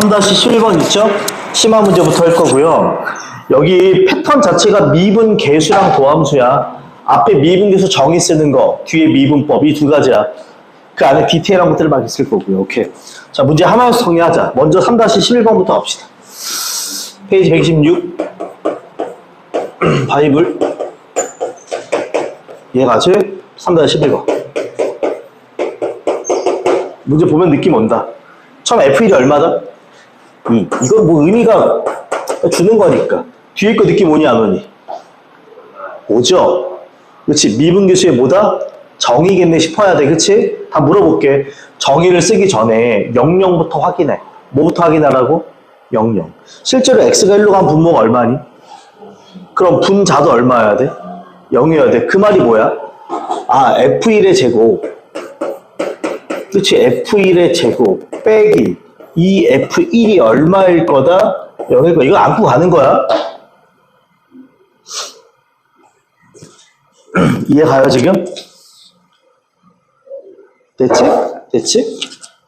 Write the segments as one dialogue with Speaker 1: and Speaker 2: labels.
Speaker 1: 3-11번 있죠? 심화 문제부터 할 거고요. 여기 패턴 자체가 미분 계수랑 도함수야. 앞에 미분 계수 정의 쓰는 거, 뒤에 미분법 이 두 가지야. 그 안에 디테일한 것들을 막 있을 거고요. 오케이. 자, 문제 하나씩 정리하자. 먼저 3-11번부터 합시다. 페이지 126. 바이블. 얘가지 3-11번. 문제 보면 느낌 온다. 처음 F1이 얼마다? 2. 이건 뭐 의미가 주는 거니까. 뒤에 거 느낌 오니 안 오니? 오죠? 그렇지. 미분계수의 뭐다? 정의겠네 싶어야 돼. 그치? 다 물어볼게. 정의를 쓰기 전에 00부터 확인해. 뭐부터 확인하라고? 00. 실제로 x가 1로 간 분모가 얼마니? 그럼 분자도 얼마여야 돼? 0이어야 돼. 그 말이 뭐야? 아, F1의 제곱. 그치, F1의 제곱 빼기 이 F1이 얼마일 거다? 0일 거. 이거 안고 가는 거야. 이해 가요, 지금? 됐지? 됐지?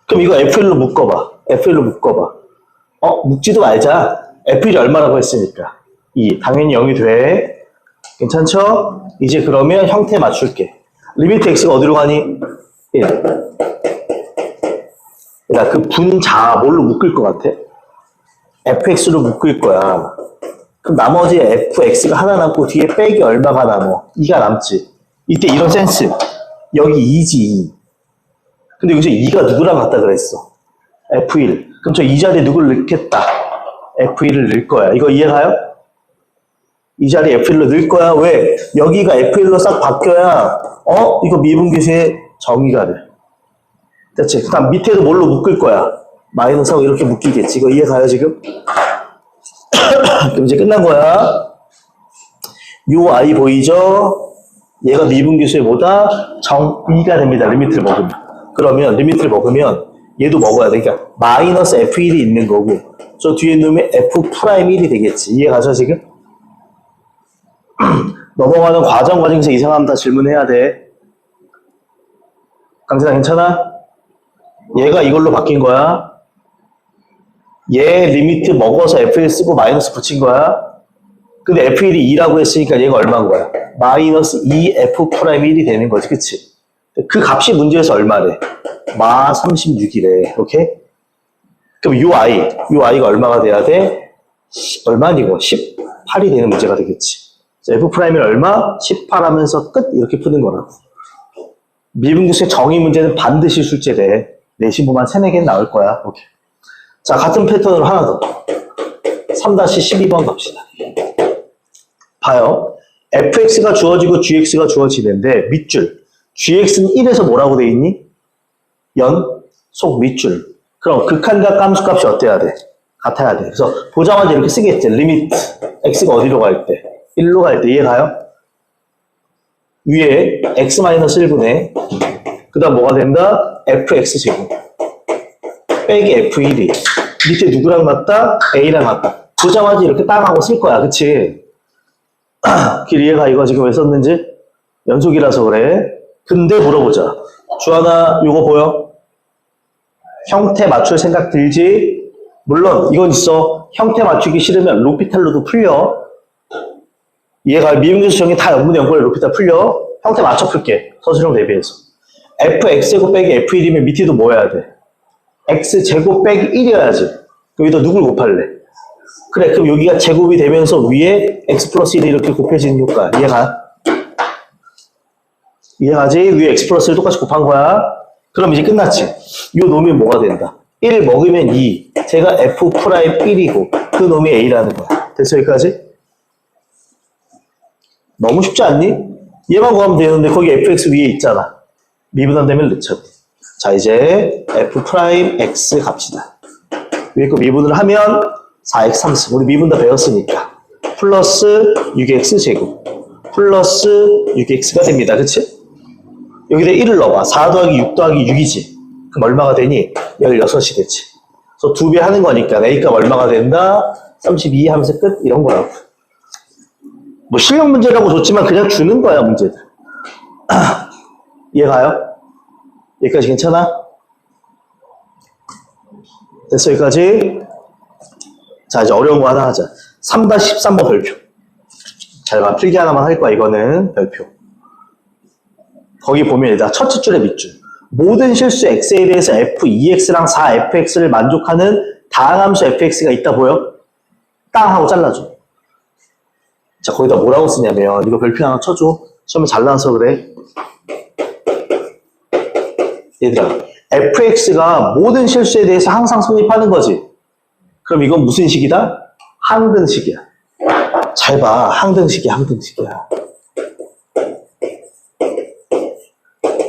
Speaker 1: 그럼 이거 F1로 묶어봐. F1로 묶어봐. 어, 묶지도 말자. F1이 얼마라고 했으니까. 2. 당연히 0이 돼. 괜찮죠? 이제 그러면 형태 맞출게. 리미트 x가 어디로 가니? 1. 그러니까 그 분자 뭘로 묶을 것 같아? fx로 묶을 거야. 그럼 나머지 fx가 하나 남고 뒤에 빼기 얼마가 남어? 2가 남지. 이때 이런 센스. 여기 2지 2. 근데 여기서 2가 누구랑 같다 그랬어? f1. 그럼 저 이 자리에 누구를 넣겠다? f1을 넣을 거야. 이거 이해가요? 이 자리에 F1로 넣을 거야. 왜? 여기가 F1로 싹 바뀌어야, 어? 이거 미분계수의 정의가 돼. 됐지? 그 다음 밑에도 뭘로 묶을 거야? 마이너스하고 이렇게 묶이겠지. 이거 이해 가요, 지금? 그럼 이제 끝난 거야. 요 I 보이죠? 얘가 미분계수의 뭐다? 정의가 됩니다. 리미트를 먹으면. 그러면, 리미트를 먹으면 얘도 먹어야 돼. 그러니까 마이너스 F1이 있는 거고, 저 뒤에 놓으면 F'1이 되겠지. 이해가죠, 지금? 넘어가는 과정 과정에서 이상하면 다 질문해야 돼. 강진아 괜찮아? 얘가 이걸로 바뀐 거야. 얘 리미트 먹어서 F1 쓰고 마이너스 붙인 거야. 근데 F1이 2라고 했으니까 얘가 얼마인 거야? 마이너스 2F'1이 되는 거지. 그치? 그 값이 문제에서 얼마래? 마 36이래. 오케이? 그럼 요 i, 요 i가 얼마가 돼야 돼? 얼마니 이거? 18이 되는 문제가 되겠지. F 프라임이 얼마? 18 하면서 끝 이렇게 푸는 거라고. 미분계수의 정의 문제는 반드시 출제돼. 내 신부만 3, 4개는 나올 거야. 오케이. 자, 같은 패턴으로 하나 더. 3-12번 갑시다. 봐요. fx가 주어지고 gx가 주어지는데 밑줄. gx는 1에서 뭐라고 돼 있니? 연 속 밑줄. 그럼 극한과 깜수값이 어때야 돼? 같아야 돼. 그래서 보자마자 이렇게 쓰겠지. 리미트. x가 어디로 갈 때? 1로 갈 때 이해가요? 위에 x-1분의 그 다음 뭐가 된다? fx제곱 빼기 f1이 밑에 누구랑 같다? a랑 같다 보자마자 이렇게 딱 하고 쓸 거야 그치? 길 이해가 이거 지금 왜 썼는지? 연속이라서 그래 근데 물어보자 주하나 요거 보여? 형태 맞출 생각 들지? 물론 이건 있어 형태 맞추기 싫으면 로피탈로도 풀려 미분계수 정의 다 연분의 연분의 로피타 풀려. 형태 맞춰 풀게. 서술형 대비해서. Fx제곱 빼기 f1이면 밑에도 뭐 해야 돼? x제곱 빼기 1이어야지. 여기다 누굴 곱할래? 그래, 그럼 여기가 제곱이 되면서 위에 x 플러스 1이 이렇게 곱해지는 효과. 이해가? 이해가지? 위에 x 플러스 1 똑같이 곱한 거야. 그럼 이제 끝났지? 요 놈이 뭐가 된다? 1 먹으면 2. 제가 f 프라임 1이고 그 놈이 a라는 거야. 됐어, 여기까지? 너무 쉽지 않니? 얘만 구하면 되는데 거기 fx 위에 있잖아. 미분한되면 넣죠. 자 이제 f 프라임 x 갑시다. 위에 거 미분을 하면 4x 3승. 우리 미분 다 배웠으니까. 플러스 6x 제곱. 플러스 6x가 됩니다. 그치? 여기다 1을 넣어봐. 4 더하기 6 더하기 6이지. 그럼 얼마가 되니? 16이 되지. 그래서 두 배 하는 거니까 A값 얼마가 된다? 32 하면서 끝? 이런 거라고. 뭐 실력 문제라고 줬지만 그냥 주는 거야 문제들 이해가요? 여기까지 괜찮아? 됐어, 여기까지? 자, 이제 어려운 거 하나 하자. 3-13번 별표. 잘 봐. 필기 하나만 할 거야, 이거는. 별표. 거기 보면 일단 첫째 줄에 밑줄. 모든 실수 x에 대해서 f2x랑 4fx를 만족하는 다항함수 fx가 있다 보여? 땅 하고 잘라줘. 자, 거기다 뭐라고 쓰냐면, 이거 별표 하나 쳐줘. 시험에 잘 나와서 그래. 얘들아, fx가 모든 실수에 대해서 항상 성립하는 거지. 그럼 이건 무슨 식이다? 항등식이야. 잘 봐. 항등식이야, 항등식이야.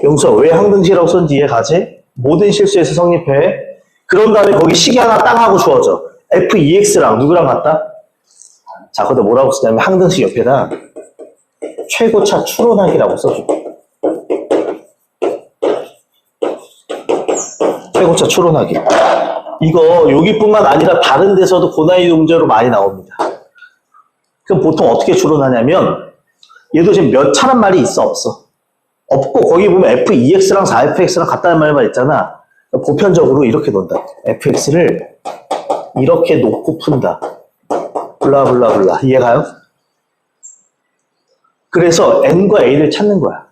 Speaker 1: 용서, 왜 항등식이라고 썼는지 이해 가지? 모든 실수에서 성립해. 그런 다음에 거기 식이 하나 땅 하고 주어져. f2x랑 누구랑 같다? 자, 거기다 뭐라고 쓰냐면 항등식 옆에다 최고차 추론하기라고 써줘. 최고차 추론하기. 이거 여기뿐만 아니라 다른 데서도 고난이도 문제로 많이 나옵니다. 그럼 보통 어떻게 추론하냐면 얘도 지금 몇 차란 말이 있어 없어? 없고 거기 보면 f2x랑 4fx랑 같다는 말만 있잖아. 보편적으로 이렇게 논다. fx를 이렇게 놓고 푼다. 블라블라블라 이해가요? 그래서 n과 a를 찾는 거야.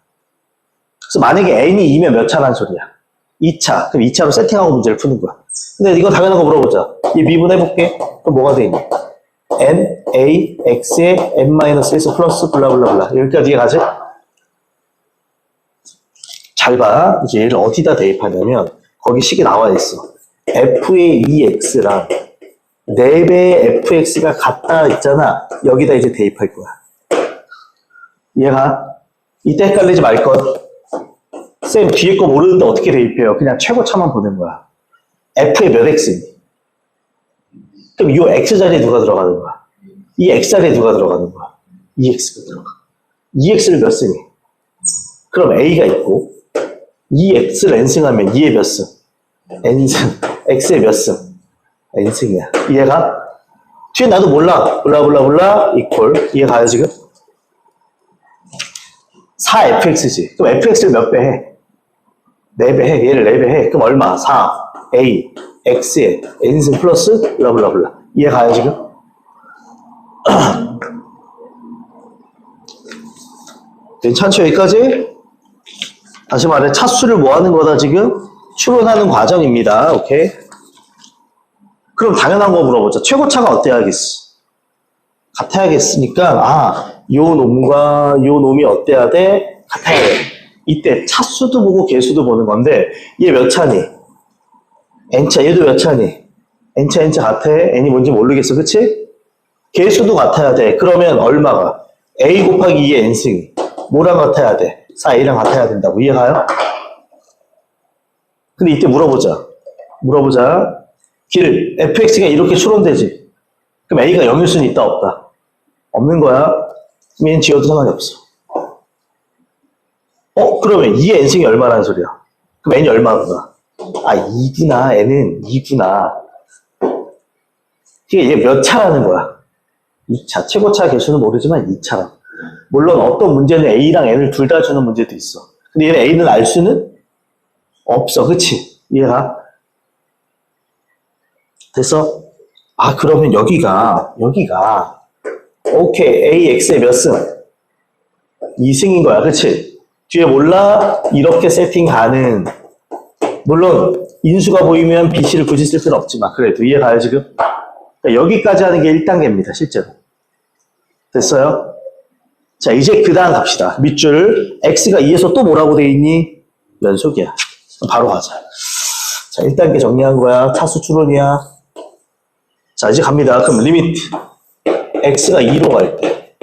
Speaker 1: 그래서 만약에 n이 2면 몇 차란 소리야? 2차. 그럼 2차로 세팅하고 문제를 푸는 거야. 근데 이거 당연한 거 물어보자. 이 미분 해볼게. 그럼 뭐가 돼 있니? n, a, x에 n-1에서 플러스 블라블라블라. 여기까지 이해가지? 잘 봐. 이제 얘를 어디다 대입하냐면 거기 식이 나와 있어. f의 2x랑 4배의 fx가 같다 있잖아. 여기다 이제 대입할 거야. 이해가? 이때 헷갈리지 말 것. 쌤 뒤에 거 모르는데 어떻게 대입해요? 그냥 최고차만 보는 거야. f에 몇 x니? 그럼 이 x 자리에 누가 들어가는 거야? 이 x 자리에 누가 들어가는 거야? 2x가 들어가. 2x를 몇 쓰니? 그럼 a가 있고 2x를 n승하면 2에 몇 승? n승. x에 몇 승? n승이야. 이해가? 뒤에 나도 몰라. 몰라 몰라 몰라 이퀄. 이해가요 지금? 4fx지. 그럼 fx를 몇 배 해? 4배 해. 얘를 4배 해. 그럼 얼마? 4, a, x에 n승 플러스 블라블라블라. 이해 가요 지금? 괜찮죠 여기까지? 다시 말해 차수를 뭐 하는 거다 지금? 추론하는 과정입니다. 오케이? 그럼 당연한 거 물어보자. 최고차가 어때야겠어? 같아야겠으니까 아, 요 놈과 요 놈이 어때야 돼? 같아야 돼. 이때 차수도 보고 개수도 보는 건데 얘 몇 차니? n차 얘도 몇 차니? n차 n차 같아? n이 뭔지 모르겠어. 그치? 개수도 같아야 돼. 그러면 얼마가? a 곱하기 2의 n승이 뭐랑 같아야 돼? 4a랑 같아야 된다고 이해가요? 근데 이때 물어보자. 물어보자. 길 fx가 이렇게 추론되지. 그럼 a가 0일 수는 있다 없다? 없는 거야. 얘는 지어도 상관이 없어. 어? 그러면 2의 n승이 얼마라는 소리야? 그럼 n이 얼마구나? 아 2구나. n은 2구나. 이게 얘몇 차라는 거야? 2차. 최고차 개수는 모르지만 2차라. 물론 어떤 문제는 a랑 n을 둘 다 주는 문제도 있어. 근데 얘는 a는 알 수는 없어. 그치? 이해가? 됐어? 아, 그러면 여기가, 여기가, 오케이, AX의 몇 승? 2승인 거야. 그치? 뒤에 몰라? 이렇게 세팅하는, 물론, 인수가 보이면 BC를 굳이 쓸 필요는 없지만, 그래도 이해가요, 지금? 그러니까 여기까지 하는 게 1단계입니다, 실제로. 됐어요? 자, 이제 그 다음 갑시다. 밑줄. X가 2에서 또 뭐라고 돼 있니? 연속이야. 바로 가자. 자, 1단계 정리한 거야. 차수 추론이야. 자, 이제 갑니다. 그럼 리미트. x가 2로 갈 때.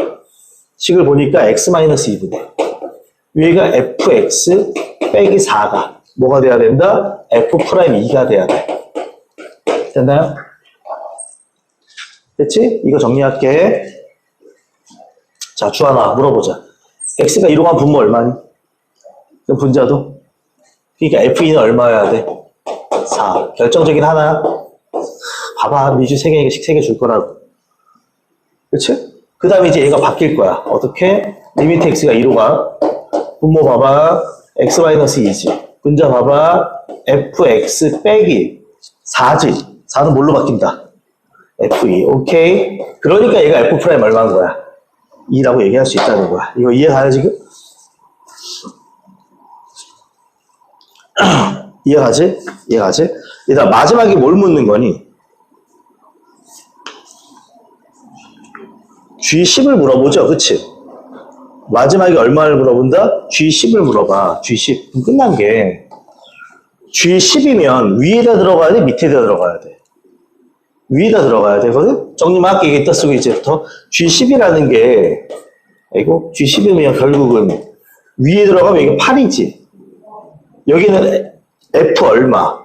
Speaker 1: 식을 보니까 x-2분의. 위가 fx 빼기 4가 뭐가 돼야 된다? f'2가 돼야 돼. 됐나요? 됐지? 이거 정리할게. 자, 주하나 물어보자. x가 2로 가면 분모 얼마니? 그럼 분자도? 그러니까 f2는 얼마여야 돼? 4. 결정적인 하나야? 봐봐, 미주 3개씩 3개 줄 거라고. 그치? 그 다음에 이제 얘가 바뀔 거야. 어떻게? 리미트 x가 2로 가. 분모 봐봐. x-2지. 분자 봐봐. fx 빼기 4지. 4는 뭘로 바뀐다? F2. 오케이. 그러니까 얘가 F 프라임 얼마인 거야? 2라고 얘기할 수 있다는 거야. 이거 이해 가요, 지금? 이해 가지? 이해 가지? 얘들아, 마지막에 뭘 묻는 거니? G10을 물어보죠, 그치? 마지막에 얼마를 물어본다? G10을 물어봐. G10. 그럼 끝난 게 G10이면 위에다 들어가야 돼? 밑에다 들어가야 돼? 위에다 들어가야 되거든? 정리만 아까 얘기했다 쓰고 이제부터 G10이라는 게 아이고 G10이면 결국은 위에 들어가면 이게 8이지 여기는 F 얼마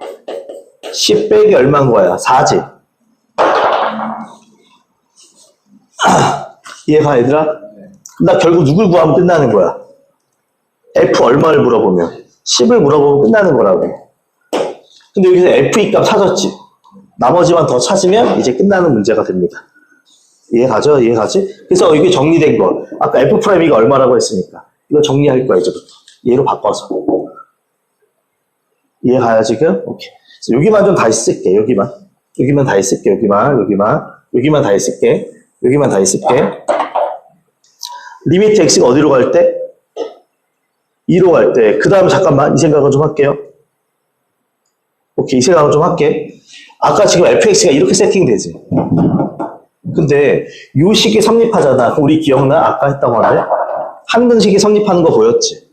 Speaker 1: 10 빼기 얼마인 거야 4지 이해가 얘들아? 나 결국 누굴 구하면 끝나는 거야 F 얼마를 물어보면 10을 물어보면 끝나는 거라고 근데 여기서 F2 값 찾았지 나머지만 더 찾으면 이제 끝나는 문제가 됩니다. 이해가죠? 이해가지? 그래서 이게 정리된 거. 아까 F 프라임이가 얼마라고 했으니까. 이거 정리할 거야, 이제부터. 얘로 바꿔서. 이해가요, 지금? 오케이. 여기만 좀 다시 쓸게, 여기만. 여기만 다시 쓸게, 여기만, 여기만. 여기만 다시 쓸게. 여기만 다시 쓸게. 리미트 x가 어디로 갈 때? 2로 갈 때. 그 다음 잠깐만, 이 생각을 좀 할게요. 오케이, 이 생각을 좀 할게. 아까 지금 fx가 이렇게 세팅되지. 근데 요 식이 성립하잖아. 우리 기억나? 아까 했던 건데. 한근식이 성립하는 거 보였지?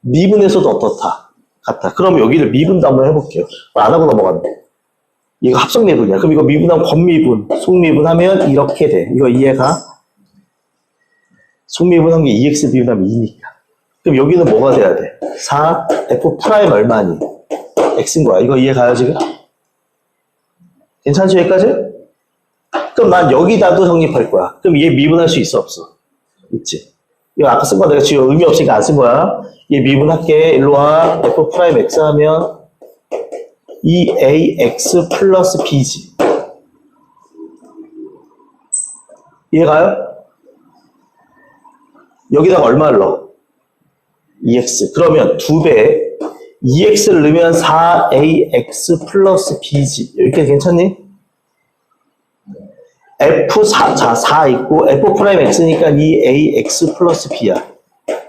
Speaker 1: 미분에서도 어떻다? 같다. 그럼 여기를 미분도 한번 해볼게요. 안 하고 넘어갔네. 이거 합성 미분이야. 그럼 이거 미분하면 권미분, 속미분 하면 이렇게 돼. 이거 이해가? 속미분한 게 2x 미분하면 2니까. 그럼 여기는 뭐가 돼야 돼? 4, f 프라임 얼마니? x인 거야. 이거 이해 가요, 지금? 괜찮지, 여기까지? 그럼 난 여기다도 성립할 거야. 그럼 얘 미분할 수 있어, 없어? 있지. 이거 아까 쓴 거 내가 지금 의미 없으니까 안 쓴 거야. 얘 미분할게. 일로 와. f 프라임 x 하면 2ax 플러스 b지. 이해가요? 여기다가 얼마를 넣어? 2x. 그러면 2배 2x를 넣으면 4ax 플러스 b지. 여기까지 괜찮니? f4, 자, 4 있고, f 프라임 x니까 2ax 플러스 b야.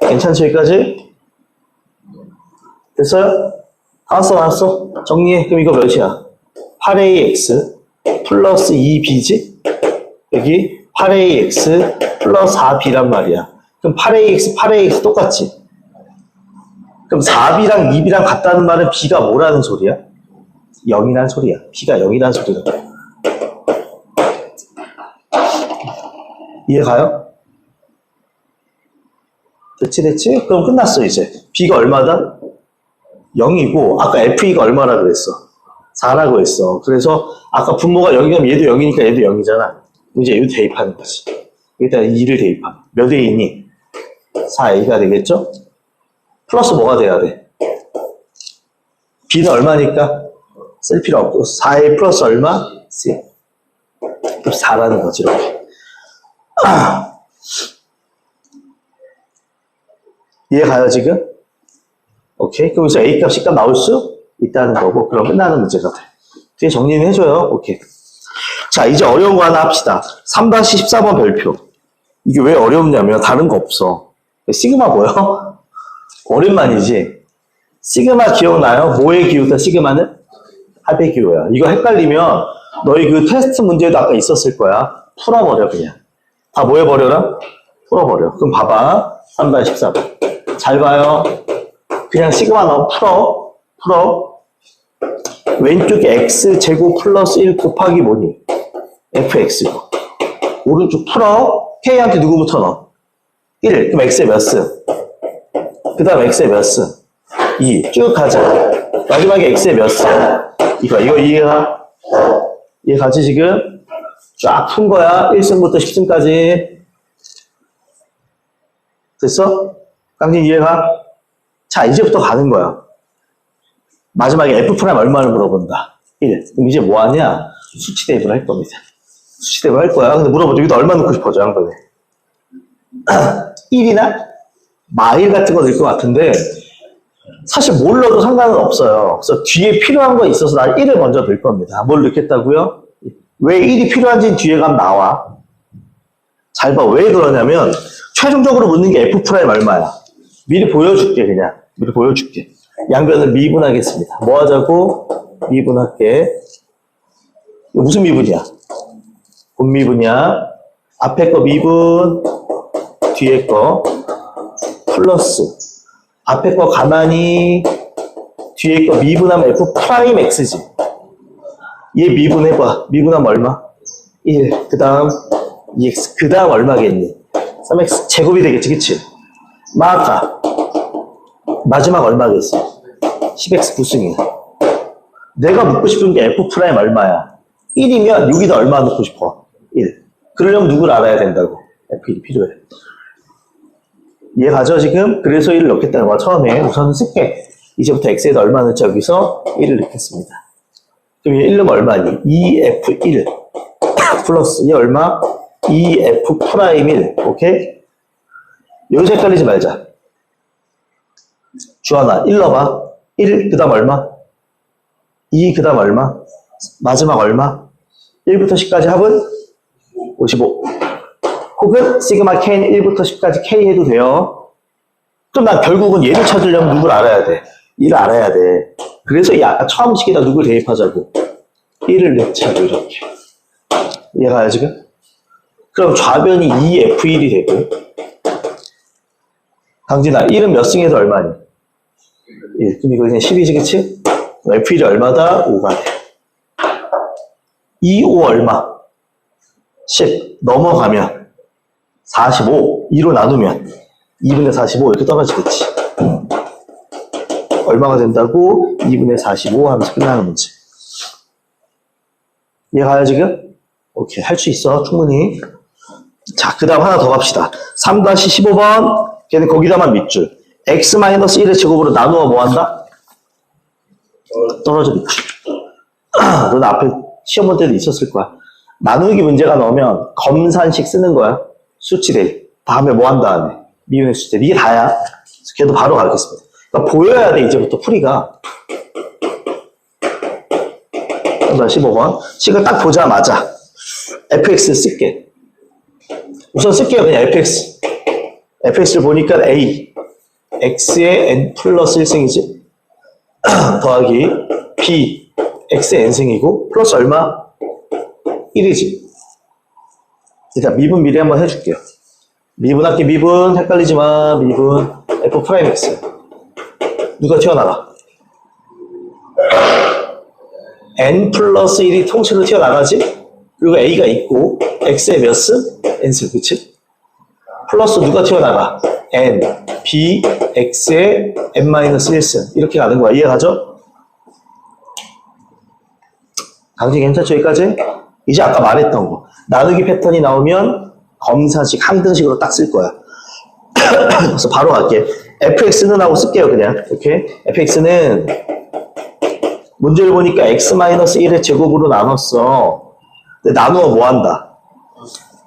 Speaker 1: 괜찮지, 여기까지? 됐어요? 나왔어, 나왔어? 정리해. 그럼 이거 몇이야? 8ax 플러스 2b지? 여기 8ax 플러스 4b란 말이야. 그럼 8ax, 8ax 똑같지? 그럼 4b랑 2b랑 같다는 말은 b가 뭐라는 소리야? 0이라는 소리야. b가 0이라는 소리다. 이해 가요? 됐지, 됐지? 그럼 끝났어, 이제. b가 얼마다? 0이고, 아까 fe가 얼마라 그랬어? 4라고 했어. 그래서 아까 분모가 0이면 얘도 0이니까 얘도 0이잖아. 이제 얘도 대입하는 거지. 여기다 2를 대입하면. 몇 A니? 4A가 되겠죠? 플러스 뭐가 돼야 돼? B는 얼마니까? 쓸 필요 없고 4A 플러스 얼마? C 4라는 거지 이렇게 아. 이해가요 지금? 오케이 그럼 이제 A 값, C 값 나올 수 있다는 거고 그럼 끝나는 문제가 돼 뒤에 정리는 해줘요 오케이 자 이제 어려운 거 하나 합시다 3-14번 별표 이게 왜 어렵냐면 다른 거 없어 시그마 뭐요? 오랜만이지. 시그마 기억나요? 뭐의 기호다, 시그마는? 합의 기호야. 이거 헷갈리면 너희 그 테스트 문제도 아까 있었을 거야. 풀어버려, 그냥. 다 뭐 해버려라? 풀어버려. 그럼 봐봐. 3번, 14번. 잘 봐요. 그냥 시그마 넣어. 풀어. 풀어. 왼쪽에 x제곱 플러스 1 곱하기 뭐니? fx. 오른쪽 풀어. k한테 누구부터 넣어? 1. 그럼 x에 몇 승? 그 다음 x에 몇 승? 2. 쭉 가자. 마지막에 x에 몇 승? 이거, 이거 이해가? 이해가지, 지금? 쫙 푼 거야. 1승부터 10승까지. 됐어? 깡진 이해가? 자, 이제부터 가는 거야. 마지막에 f 프라임 얼마를 물어본다. 1. 그럼 이제 뭐 하냐? 수치 대입을 할 겁니다. 수치 대입을 할 거야. 근데 물어보죠. 여기다 얼마 넣고 싶어져, 한 번에. 1이나? 마일 같은 거될것 같은데 사실 뭘 넣어도 상관은 없어요. 그래서 뒤에 필요한 거 있어서 난 1을 먼저 넣을 겁니다. 뭘 넣겠다고요? 왜 1이 필요한지는 뒤에 가면 나와. 잘 봐. 왜 그러냐면 최종적으로 묻는 게 f 프라임 얼마야? 미리 보여줄게 그냥. 미리 보여줄게. 양변을 미분하겠습니다. 뭐 하자고? 미분할게. 무슨 미분이야? 분미분이야. 앞에 거 미분, 뒤에 거 플러스. 앞에 거 가만히 뒤에 거 미분하면 f 프라임 x지. 얘 미분해봐. 미분하면 얼마? 1. 그 다음 2x. 그 다음 얼마겠니? 3x 제곱이 되겠지, 그치? 마카. 마지막 얼마겠어? 10x 부승이야. 내가 묻고 싶은 게 f 프라임 얼마야? 1이면 여기다 얼마 넣고 싶어? 1. 그러려면 누굴 알아야 된다고? f1이 필요해. 이해가죠, 지금? 그래서 1을 넣겠다는 거야, 처음에. 우선 쓸게. 이제부터 x에다 얼마 넣자, 여기서 1을 넣겠습니다. 그럼 얘1 넣으면 얼마니? 2f1 플러스 얘 얼마? 2f 프라임 1 오케이? 여기서 헷갈리지 말자 주하나 1 넣어봐 1 그 다음 얼마? 2 그 다음 얼마? 마지막 얼마? 1부터 10까지 합은? 55 혹은 시그마 k는 1부터 10까지 k 해도 돼요 그럼 난 결국은 얘를 찾으려면 누굴 알아야 돼? 1을 알아야 돼. 그래서 이 아까 처음 식에다 누굴 대입하자고? 1을 넣자고 이렇게. 이해가요 지금? 그럼 좌변이 2F1이 되고 강진아 1은 몇 승에서 얼마니? 1. 그럼 이거 그냥 10이지 그치? F1이 얼마다? 5가 돼. 2, 5 얼마? 10. 넘어가면 45. 2로 나누면 2분의 45 이렇게 떨어지겠지. 얼마가 된다고? 2분의 45 하면서 끝나는 문제. 이해가요, 지금? 오케이. 할 수 있어. 충분히. 자, 그 다음 하나 더 갑시다. 3-15번. 걔는 거기다만 밑줄. x-1의 제곱으로 나누어 뭐 한다? 떨어져 밑줄. 넌 앞에 시험 볼 때도 있었을 거야. 나누기 문제가 나오면 검산식 쓰는 거야. 수치대. 다음에 뭐 한 다음에. 미분의 수치대. 이게 다야. 그래서 걔도 바로 가르치겠습니다. 그러니까 보여야 돼, 이제부터 풀이가. 15번. 식을 딱 보자마자 fx 쓸게. 우선 쓸게요, 그냥 fx. fx를 보니까 a. x의 n 플러스 1승이지. 더하기 b. x의 n승이고, 플러스 얼마? 1이지. 일단 미분 미리 한번 해줄게요. 미분 할게, 미분. 헷갈리지 마. 미분. f 프라임 x. 누가 튀어나가? n 플러스 1이 통째로 튀어나가지? 그리고 a가 있고 x의 몇 승? n승 그치? 플러스 누가 튀어나가? n, b, x의 n 마이너스 1승 이렇게 가는 거야 이해가죠? 강진 괜찮죠 여기까지? 이제 아까 말했던 거 나누기 패턴이 나오면 검사식 항등식으로 딱 쓸 거야 그래서 바로 갈게 fx는 하고 쓸게요 그냥 이렇게 fx는 문제를 보니까 x-1의 제곱으로 나눴어. 근데 나누어 뭐 한다?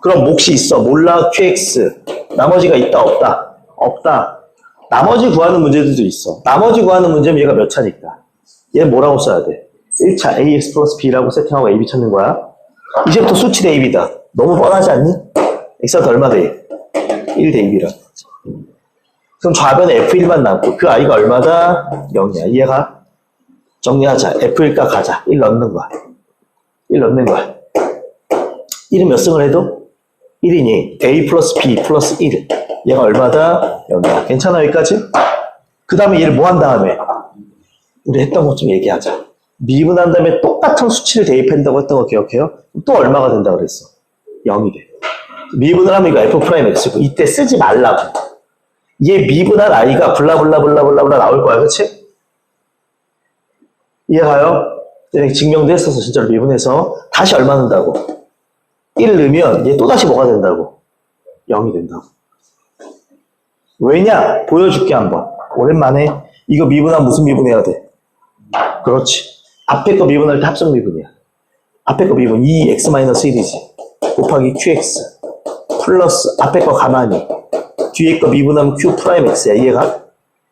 Speaker 1: 그럼 몫이 있어. 몰라 qx. 나머지가 있다 없다? 없다. 나머지 구하는 문제들도 있어. 나머지 구하는 문제면 얘가 몇 차니까. 얘 뭐라고 써야 돼? 1차 ax 플러스 b라고 세팅하고 ab 찾는 거야. 이제부터 수치 대입이다. 너무 뻔하지 않니? x가 얼마 돼? 1 대입이라. 그럼 좌변에 f1만 남고 그 i가 얼마다? 0이야. 이해가? 정리하자. F일까 가자. 1 넣는 거야. 1 넣는 거야. 1은 몇 승을 해도? 1이니 A 플러스 B 플러스 1. 얘가 얼마다? 0이야. 괜찮아 여기까지? 그 다음에 얘를 뭐 한 다음에? 우리 했던 것 좀 얘기하자. 미분한 다음에 똑같은 수치를 대입한다고 했던 거 기억해요? 또 얼마가 된다 그랬어? 0이 돼. 미분을 하면 이거 F 프라임 X고 이때 쓰지 말라고. 얘 미분한 I가 블라블라블라블라블라 나올 거야. 그치? 이해가요? 네, 증명도 했어서 진짜로 미분해서 다시 얼마 넣는다고? 1 넣으면 얘 또다시 뭐가 된다고? 0이 된다고. 왜냐? 보여줄게 한번. 오랜만에 이거 미분하면 무슨 미분해야 돼? 그렇지. 앞에 거 미분할 때 합성 미분이야. 앞에 거 미분 2x-1이지. 곱하기 qx 플러스 앞에 거 가만히 뒤에 거 미분하면 q 프라임 x야. 이해가?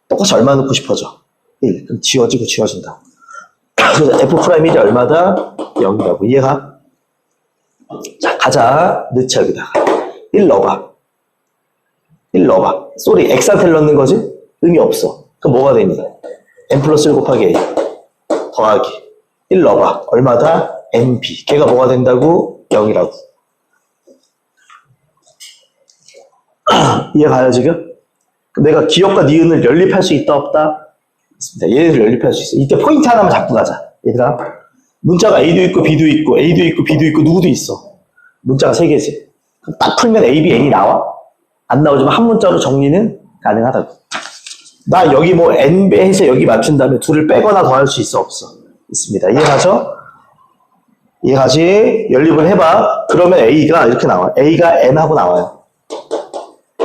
Speaker 1: 똑같이 얼마 넣고 싶어져? 1. 그럼 지워지고 지워진다. 그래서 f 프라임 1이 얼마다? 0이라고. 이해가? 자, 가자. 넣자, 여기다가. 1 넣어봐. 1 넣어봐. 쏘리, x한테 넣는 거지? 의미 없어. 그럼 뭐가 되니? n 플러스 1 곱하기 a. 더하기. 1 넣어봐. 얼마다? nb. 걔가 뭐가 된다고? 0이라고. 이해가요, 지금? 내가 기억과 니은을 연립할 수 있다, 없다? 있습니다. 얘네들 연립할 수 있어. 이때 포인트 하나만 잡고 가자. 얘들아. 문자가 A도 있고 B도 있고 A도 있고 B도 있고 누구도 있어. 문자가 세 개지. 그럼 딱 풀면 A, B, N이 나와? 안 나오지만 한 문자로 정리는 가능하다고. 나 여기 뭐 N 해서 여기 맞춘 다음에 둘을 빼거나 더할 수 있어 없어? 있습니다. 이해가죠? 이해가지? 연립을 해봐. 그러면 A가 이렇게 나와. A가 N하고 나와요.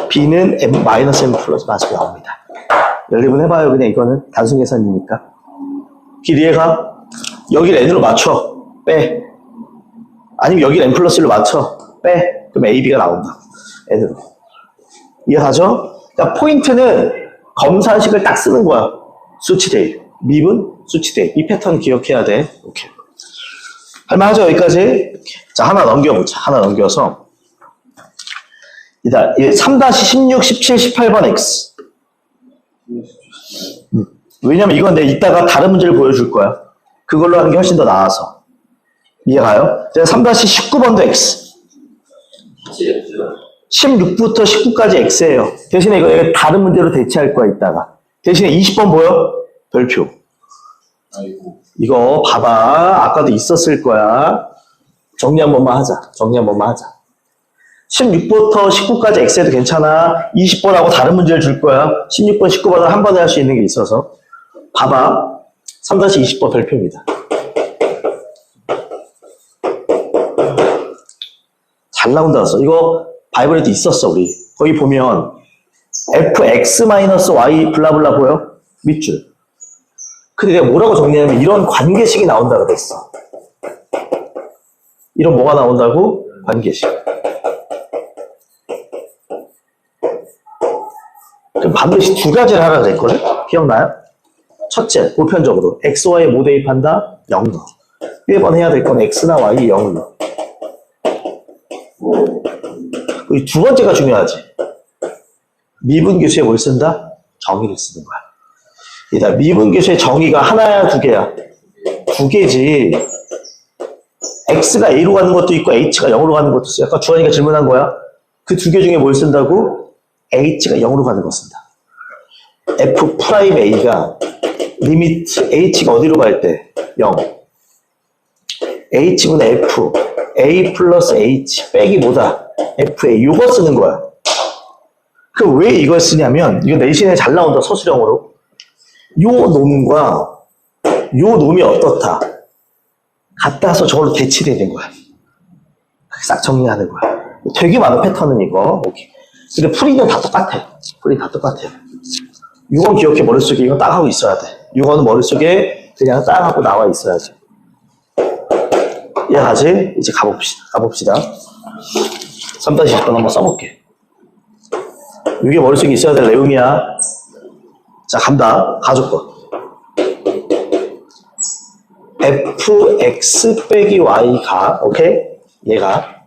Speaker 1: B는 M, 마이너스 M 플러스 마스크 나옵니다. 연립을 해봐요. 그냥 이거는 단순 계산이니까. 길이가 여기를 N으로 맞춰. 빼. 아니면 여기를 N 플러스 1로 맞춰. 빼. 그럼 AB가 나온다. N으로. 이해가죠? 그러니까 포인트는 검사식을 딱 쓰는 거야. 수치 대입. 밉은 수치대입. 이 패턴 기억해야 돼. 오케이. 할만하죠? 여기까지? 자, 하나 넘겨보자. 하나 넘겨서. 이다 3-16, 17, 18번 X. 음, 왜냐면 이건 내가 이따가 다른 문제를 보여줄 거야. 그걸로 하는 게 훨씬 더 나아서. 이해가요? 3-19번도 X. 16부터 19까지 X예요. 대신에 이거 다른 문제로 대체할 거야, 이따가. 대신에 20번 보여? 별표.
Speaker 2: 아이고.
Speaker 1: 이거 봐봐. 아까도 있었을 거야. 정리 한 번만 하자. 정리 한 번만 하자. 16부터 19까지 X해도 괜찮아. 20번하고 다른 문제를 줄 거야. 16번, 19번을 한 번에 할 수 있는 게 있어서. 봐봐. 3-20번 별표입니다. 잘 나온다 써. 이거 바이블에도 있었어, 우리. 거기 보면 fx-y 블라블라 보여? 밑줄. 근데 내가 뭐라고 정리하냐면 이런 관계식이 나온다 그랬어. 이런 뭐가 나온다고? 관계식. 그럼 반드시 두 가지를 하라 그랬거든? 기억나요? 첫째, 보편적으로 x, y에 뭐 대입한다? 0 넣어. 1번 해야 될 건 x나 y 0을 넣어. 그리고 두 번째가 중요하지. 미분 교수에 뭘 쓴다? 정의를 쓰는 거야. 이다 미분 교수의 정의가 하나야 두 개야? 두 개지. x가 a로 가는 것도 있고 h가 0으로 가는 것도 있어. 아까 주환이가 질문한 거야. 그 두 개 중에 뭘 쓴다고? h가 0으로 가는 거 쓴다. f 프라임 a가 리미트 h가 어디로 갈 때? 0. h분의 f a 플러스 h 빼기 뭐다? fa 이거 쓰는 거야. 그 왜 이걸 쓰냐면 이거 내신에 잘 나온다 서술형으로. 요 놈과 요 놈이 어떻다? 갖다서 저걸로 된 거야. 싹 정리하는 거야. 되게 많은 패턴은 이거. 오케이. 근데 풀이는 다 똑같아. 풀이 다 똑같아. 6원 기억해 머릿속에 이거 딱 하고 있어야 돼. 6원은 머릿속에 그냥 딱 하고 나와 있어야지. 이해가지? 이제 가봅시다. 가봅시다. 3-10번 한번 써볼게. 이게 머릿속에 있어야 될 내용이야. 자, 간다. 가족 거. fx 빼기 y가, 오케이? 얘가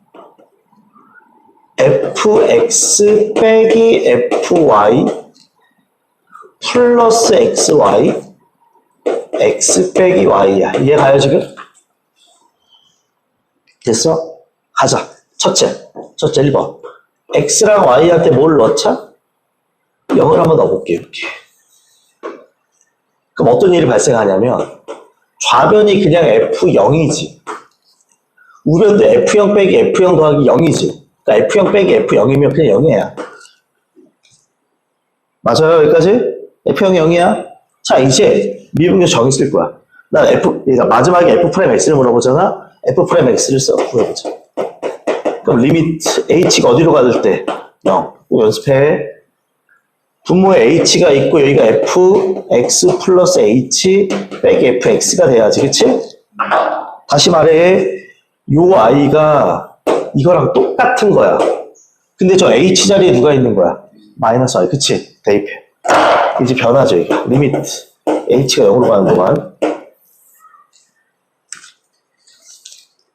Speaker 1: fx 빼기 fy 플러스 xy x 빼기 y야. 이해가요, 지금? 됐어? 가자. 첫째. 첫째 1번. x랑 y한테 뭘 넣자? 0을 한번 넣어볼게요, 이렇게. 그럼 어떤 일이 발생하냐면, 좌변이 그냥 f0이지. 우변도 f0 빼기 f0 더하기 0이지. 그러니까 f0 빼기 f0이면 그냥 0이야. 맞아요, 여기까지? f0이 0이야? 자, 이제 미분교 정의 쓸 거야. 난 f, 그러니까 마지막에 f 프라임 x를 물어보잖아? f 프라임 x를 써, 구해보자. 그럼 리미트 h가 어디로 가줄 때? 0. 또 연습해. 분모에 h가 있고 여기가 f, x 플러스 h 빼기 fx가 돼야지, 그치? 다시 말해, 요 i가 이거랑 똑같은 거야. 근데 저 h 자리에 누가 있는 거야? 마이너스 i, 그치? 대입해. 이제 변하죠, 이게. 리미트. h가 0으로 가는 동안.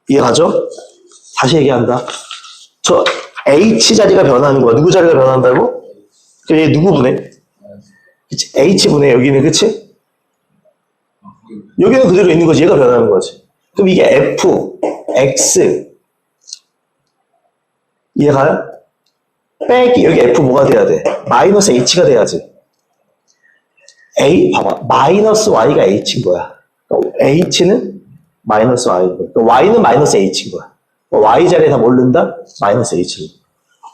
Speaker 1: 이해가죠? 다시 얘기한다. 저 h 자리가 변하는 거야. 누구 자리가 변한다고? 그얘 누구 분해? 그치? h 분해 여기는 그치? 여기는 그대로 있는 거지. 얘가 변하는 거지. 그럼 이게 f, x 이해가요? 빼기 여기 f 뭐가 돼야 돼? 마이너스 h가 돼야지. a 봐봐 마이너스 y가 h인 거야. 그러니까 h는 마이너스 y인 거야. 그러니까 y는 마이너스 h인 거야. 그러니까 y 자리에 다 모른다? 마이너스 h를.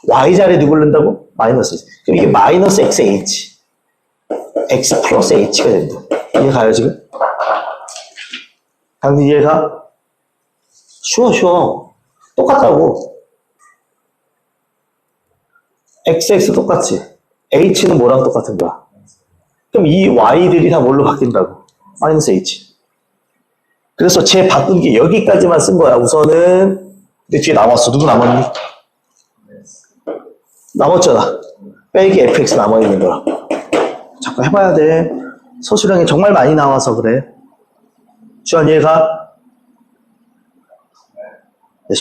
Speaker 1: y 자리에 누구 모른다고? 마이너스. 그럼 이게 마이너스 xh. x 플러스 h가 된다. 이해가요 지금? 당신 이해가? 쉬워 쉬워. 똑같다고. XX 똑같지. H는 뭐랑 똑같은 거야? 그럼 이 Y들이 다 뭘로 바뀐다고? 마이너스 H. 그래서 쟤 바꾼 게 여기까지만 쓴 거야. 우선은. 근데 뒤에 남았어. 누구 남았니? 남았잖아. 빼기 fx 남아있는 거야. 자꾸 해봐야 돼. 서술형이 정말 많이 나와서 그래. 주한 이해가?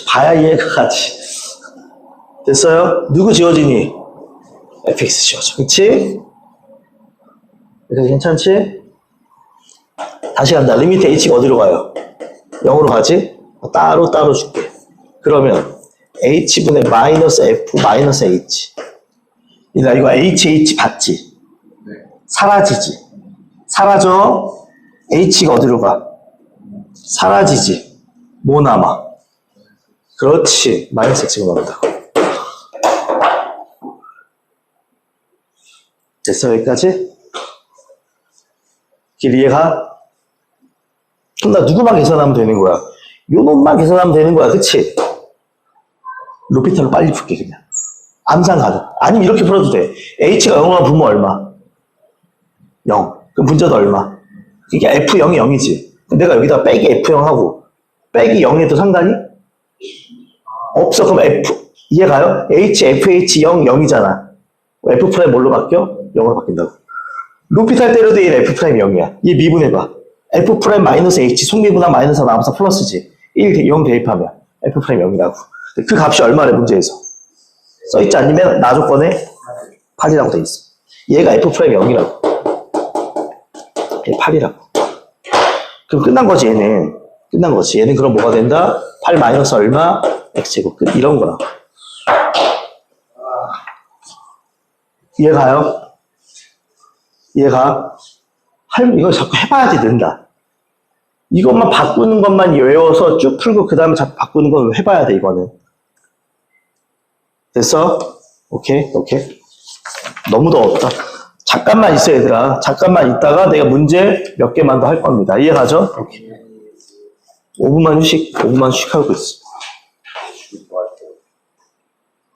Speaker 1: 봐야 이해가 가지. 됐어요? 누구 지워지니? fx 지워져. 그치? 그래서 괜찮지? 다시 간다. 리미트 h가 어디로 가요? 0으로 가지? 따로 따로 줄게. 그러면 h분의 마이너스 f 마이너스 h. 나 이거 hh 봤지?
Speaker 2: 네.
Speaker 1: 사라지지. 사라져. h가 어디로 가? 사라지지. 뭐 남아? 그렇지. 마이너스 x가 남는다고. 됐어, 여기까지? 길 이해가? 그럼 나 누구만 계산하면 되는 거야? 요 놈만 계산하면 되는 거야, 그치? 로피탈로 빨리 풀게, 그냥. 암산 가능. 아니면 이렇게 풀어도 돼. h가 0으로 부면 얼마? 0. 그럼 문자도 얼마? 이게 f0이 0이지. 내가 여기다 빼기 f0 하고, 빼기 0에도 상관이? 없어. 그럼 f, 이해가요? h, fh 0, 0이잖아. f 프라임 뭘로 바뀌어? 0으로 바뀐다고. 루피탈 때려도 얘는 f 프라임 0이야. 얘 미분해봐. f 프라임 마이너스 h, 속미분한 마이너스 나면서 플러스지. 1, 0 대입하면 f 프라임 0이라고. 그 값이 얼마래, 문제에서? 써있지 않으면 나 조건에 8이라고 돼 있어. 얘가 f 프라임 0이라고. 얘 8이라고. 그럼 끝난 거지, 얘는. 끝난 거지. 얘는 그럼 뭐가 된다? 8 마이너스 얼마? x제곱. 끝. 이런. 이해가요? 이해가? 할, 이거 자꾸 해봐야지 는다. 이것만 바꾸는 것만 외워서 쭉 풀고 그 다음에 자꾸 바꾸는 건 해봐야 돼, 이거는. 됐어? 오케이, 오케이. 너무 더웠다. 잠깐만 있어, 얘들아. 잠깐만 있다가 내가 문제 몇 개만 더 할 겁니다. 이해가죠? 오케이. 5분만 휴식, 5분만 휴식하고 있어.